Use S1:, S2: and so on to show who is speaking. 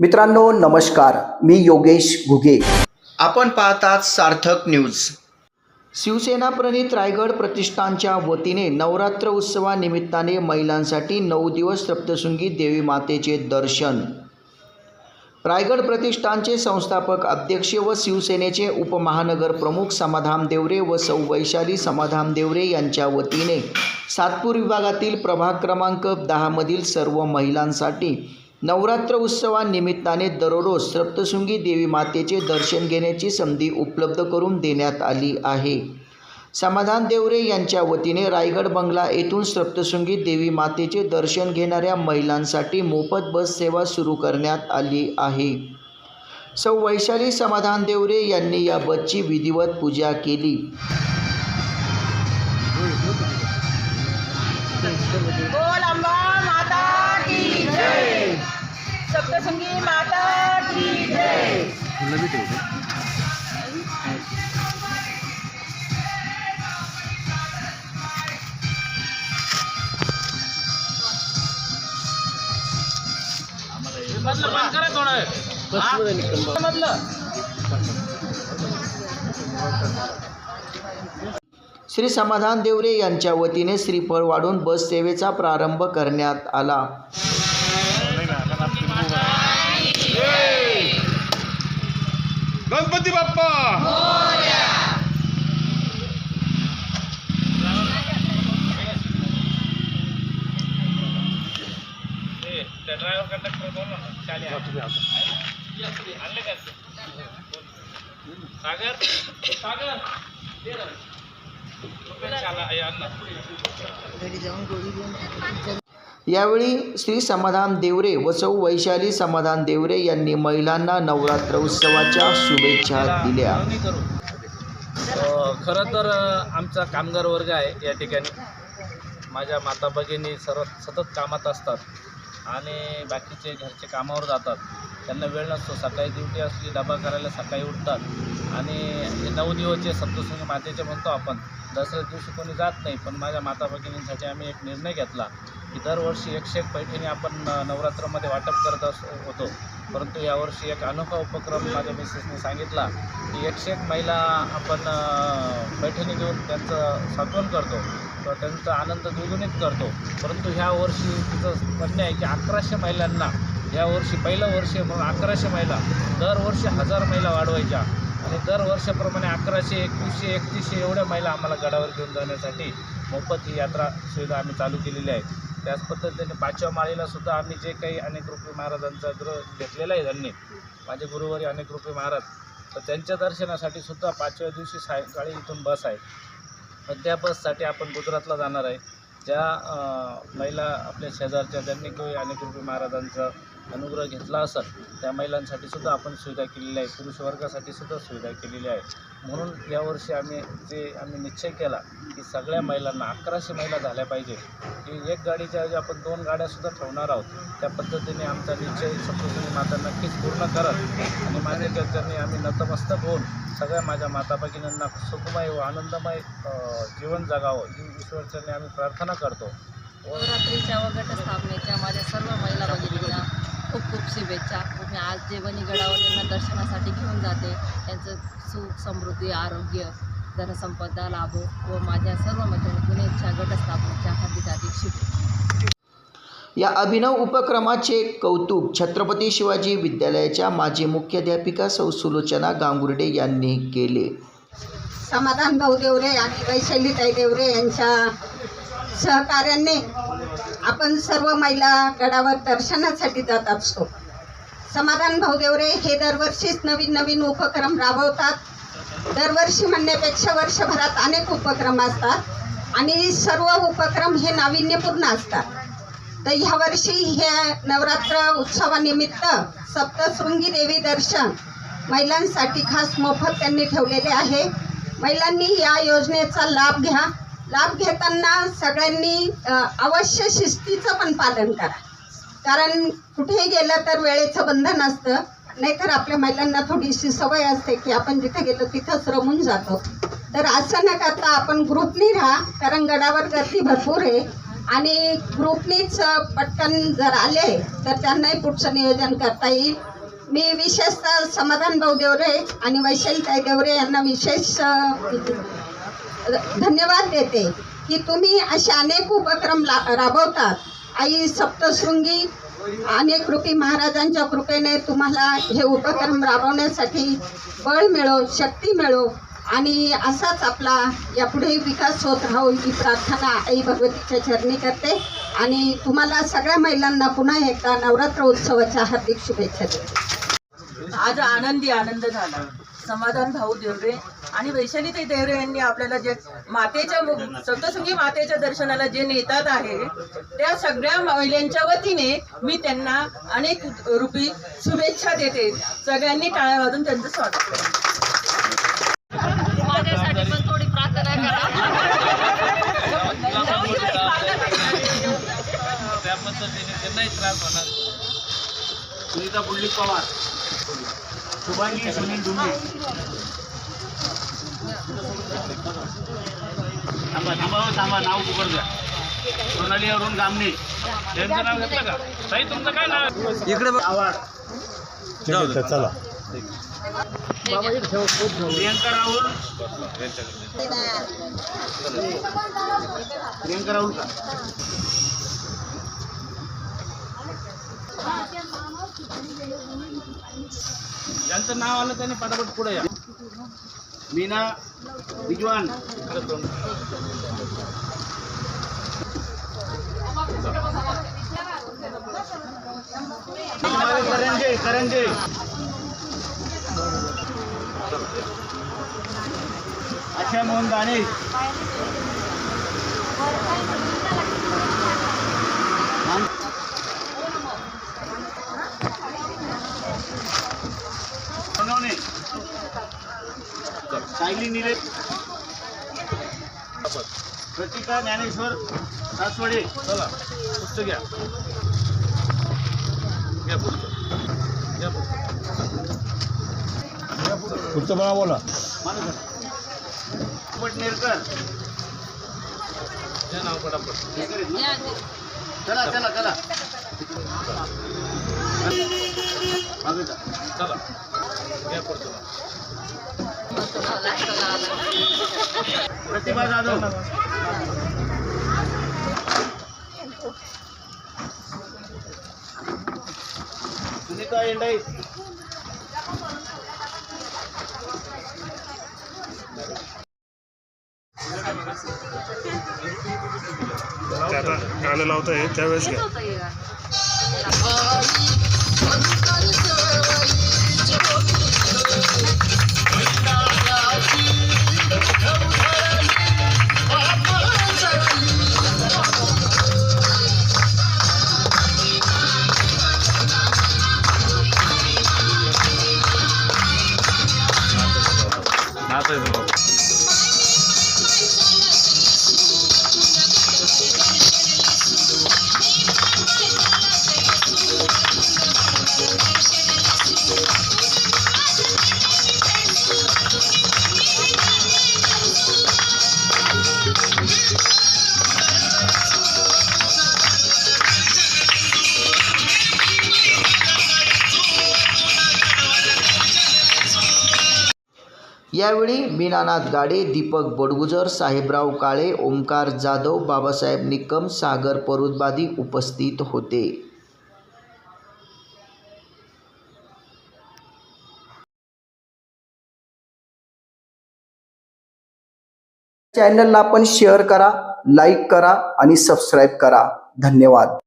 S1: मित्रांनो नमस्कार. मी योगेश घुगे. आपण पाहतात सार्थक न्यूज. शिवसेना प्रणित रायगड प्रतिष्ठानच्या वतीने नवरात्र उत्सवानिमित्ताने महिलांसाठी नऊ दिवस सप्तशृंगी देवी मातेचे दर्शन. रायगड प्रतिष्ठानचे संस्थापक अध्यक्ष व शिवसेनेचे उपमहानगर प्रमुख समाधान देवरे व सौ वैशाली समाधान देवरे यांच्या वतीने सातपूर विभागातील प्रभाग क्रमांक दहामधील सर्व महिलांसाठी नवरात्र उत्सवानिमित्ताने दररोज सप्तशृंगी देवी मातेचे दर्शन घेण्याची संधी उपलब्ध करून देण्यात आली आहे. समाधान देवरे यांच्या वतीने रायगड बंगला येथून सप्तशृंगी देवी मातेचे दर्शन घेणाऱ्या महिलांसाठी मोफत बस सेवा सुरू करण्यात आली आहे. सौ वैशाली समाधान देवरे यांनी या बसची विधिवत पूजा केली.
S2: बोल अंबा सप्तशृंगी माता की जय।
S3: मधलं बंद करा थोडं हा? मधलं.
S1: श्री समाधान देवरे यांच्या वतीने श्रीफळ वाढून बस सेवेचा प्रारंभ करण्यात आला.
S3: गणपती बाप्पा ड्रायव्हर कंडक्टर बोल ना चालेल आणले का सागर सागर दे ना. चला, हे आण ना.
S1: यावेळी श्री समाधान देवरे व सौ वैशाली समाधान देवरे यांनी महिलांना नवरात्र उत्सवाच्या शुभेच्छा दिल्या.
S4: खरं तर आमचा कामगार वर्ग आहे या ठिकाणी. माझ्या माता भगिनी सर्व सतत कामात असतात. आणि बाकीचे घरचे कामावर जातात. त्यांना वेळ नसतो. सकाळी ड्युटी असली डबा करायला सकाळी उठतात. आणि हे नऊ दिवसचे सप्तशृंगी मातेचे म्हणतो आपण. दसऱ्या दिवशी कोणी जात नाही पण माझ्या माता भगिनींसाठी आम्ही एक निर्णय घेतला की दरवर्षी एकशे एक पैठणी आपण नवरात्रामध्ये वाटप करत अस होतो. परंतु यावर्षी एक अनोखा उपक्रम माझ्या मिसेसने सांगितला की एकशे एक महिला आपण पैठणी घेऊन त्यांचं सांत्वन करतो. किंवा त्यांचा आनंद द्विगुणित करतो. परंतु ह्या वर्षी तिचं म्हणणं आहे की अकराशे महिलांना या वर्षी पहिलं वर्ष म्हणून अकराशे महिला दरवर्षी हजार महिला वाढवायच्या. आणि दरवर्षाप्रमाणे अकराशे एकवीसशे एकतीसशे एवढ्या महिला आम्हाला गडावर घेऊन जाण्यासाठी मोफत ही यात्रा सुविधा आम्ही चालू केलेली आहे. त्याच पद्धतीने पाचव्या माळीला सुद्धा आम्ही जे काही अनेक रुपये महाराजांचा ग्रह घेतलेला आहे त्यांनी माझे गुरुवारी अनेक रुपये महाराज तर त्यांच्या दर्शनासाठी सुद्धा पाचव्या दिवशी सायंकाळी इथून बस आहे. पण त्या बससाठी आपण गुजरातला जाणार आहे. ज्या महिला आपल्या शेजारच्या त्यांनी काही अनेक रुपये महाराजांचा अनुग्रह घेतला असेल त्या महिलांसाठी सुद्धा आपण सुविधा केलेली आहे. पुरुष वर्गासाठी सुद्धा सुविधा केलेली आहे. म्हणून यावर्षी आम्ही जे आम्ही निश्चय केला की सगळ्या महिलांना अकराशे महिला झाल्या पाहिजे. की एक गाडीच्या ऐवजी आपण दोन गाड्यासुद्धा ठेवणार आहोत. त्या पद्धतीने आमचा निश्चय सप्तशृंगी माता नक्कीच पूर्ण करत आणि माझ्या चर्चांनी आम्ही नतमस्तक होऊन सगळ्या माझ्या माता भगिनींना सुखमय व आनंदमय जीवन जगावं ही ईश्वरचरणी आम्ही प्रार्थना करतो.
S5: नवरात्रीच्या व घटस्थापनेच्या माझ्या सर्व महिला भगिनींना खूप खूप शुभेच्छा. मी आज जे वणीगडावर यांना दर्शनासाठी घेऊन जाते त्यांचं सुख समृद्धी आरोग्य धनसंपदा लाभो व माझ्या सर्व मैत्रिणींच्या घटस्थापनेच्या हार्दिक हार्दिक शुभेच्छा.
S1: या अभिनव उपक्रमाचे कौतुक छत्रपती शिवाजी विद्यालयाच्या माजी मुख्याध्यापिका सौ सुलोचना गांगुर्डे यांनी केले.
S2: समाधान भाऊ देवरे आणि वैशालीताई देवरे यांच्या सहकार्याने आपण सर्व महिला गडावर दर्शनासाठी जात असतो. समाधान भाऊगेवरे हे दरवर्षीच नवीन नवीन उपक्रम राबवतात. दरवर्षी म्हणण्यापेक्षा वर्षभरात अनेक उपक्रम असतात आणि सर्व उपक्रम हे नाविन्यपूर्ण असतात. तर ह्यावर्षी ह्या नवरात्र उत्सवानिमित्त सप्तशृंगी देवी दर्शन महिलांसाठी खास मोफत त्यांनी ठेवलेले आहे. महिलांनी या योजनेचा लाभ घ्या. लाभ घेताना सगळ्यांनी अवश्य शिस्तीचं पण पालन करा. कारण कुठेही गेलं तर वेळेचं बंधन असतं. नाहीतर आपल्या महिलांना थोडीशी सवय असते की आपण जिथे गेलो तिथंच रमून जातो. तर असं न करता आपण ग्रुपनी राहा कारण गडावर गर्दी भरपूर आहे. आणि ग्रुपनीच पटकन जर आले तर त्यांनाही पुढचं नियोजन करता येईल. मी विशेषतः समाधान भाऊ देवरे आणि वैशालीताई देवरे यांना विशेष धन्यवाद देते की तुम्ही असे अनेक उपक्रम राबवतात. आई सप्तशृंगी अनेक कृपी महाराजांच्या कृपेने तुम्हाला हे उपक्रम राबवण्यासाठी बळ मिळो शक्ती मिळो आणि असाच आपला यापुढे विकास होत राहो ही प्रार्थना आई भगवतीच्या चरणी करते. आणि तुम्हाला सगळ्या महिलांना पुन्हा एकदा नवरात्र उत्सवाच्या हार्दिक शुभेच्छा देते.
S6: आज आनंदी आनंद झाला. समाधान भाऊ देवरे आणि वैशालीताई देवरे यांनी आपल्याला जे मातेच्या सप्तशृंगी मातेच्या दर्शनाला जे नेतात आहे त्या सगळ्या महिलांच्या वतीने मी त्यांना अनेक रूपी शुभेच्छा देते. सगळ्यांनी टाळ्या वाजून त्यांचं स्वागत करते
S5: माझ्यासाठी पण थोडी प्रार्थना करा.
S3: सुनीता पुंडलिक पवार. शुभांगी सुनील डुंगे थांबा थांबा थांबा नाव उघड द्या सोनाली अरुण गामणे
S4: त्यांचं नाव घेतलं का? ताई तुमचं काय नाव?
S3: इकडे आवाड.
S7: चला.
S3: प्रियंका राहुल. प्रियंका राहुल का?
S4: ज्यांचं नाव आलं त्यांनी पटापट पुढे या.
S3: मीना बिजवान करंजे करंजे आशा मोहन दाणे सायली निले प्रतिका ज्ञानेश्वर सासवडे.
S4: चला पुस्तक घ्या. घ्या पुस्तक. घ्या पुस्तक.
S7: पुढचं मला बोला.
S3: पटनेरकर
S4: घ्या नाव पटापट.
S3: चला चला. चला.
S4: चला. घ्या पुढचं.
S3: प्रतिभा जाधव सुनीता
S7: गाणं त्यावेळेस घ्या.
S1: यावेळी मीनानाथ गाडे दीपक बडगुजर साहेबराव काळे ओंकार जाधव बाबासाहेब निकम सागर परुदबादी उपस्थित होते. चॅनलला आपण शेअर करा लाईक करा आणि सबस्क्राईब करा. धन्यवाद.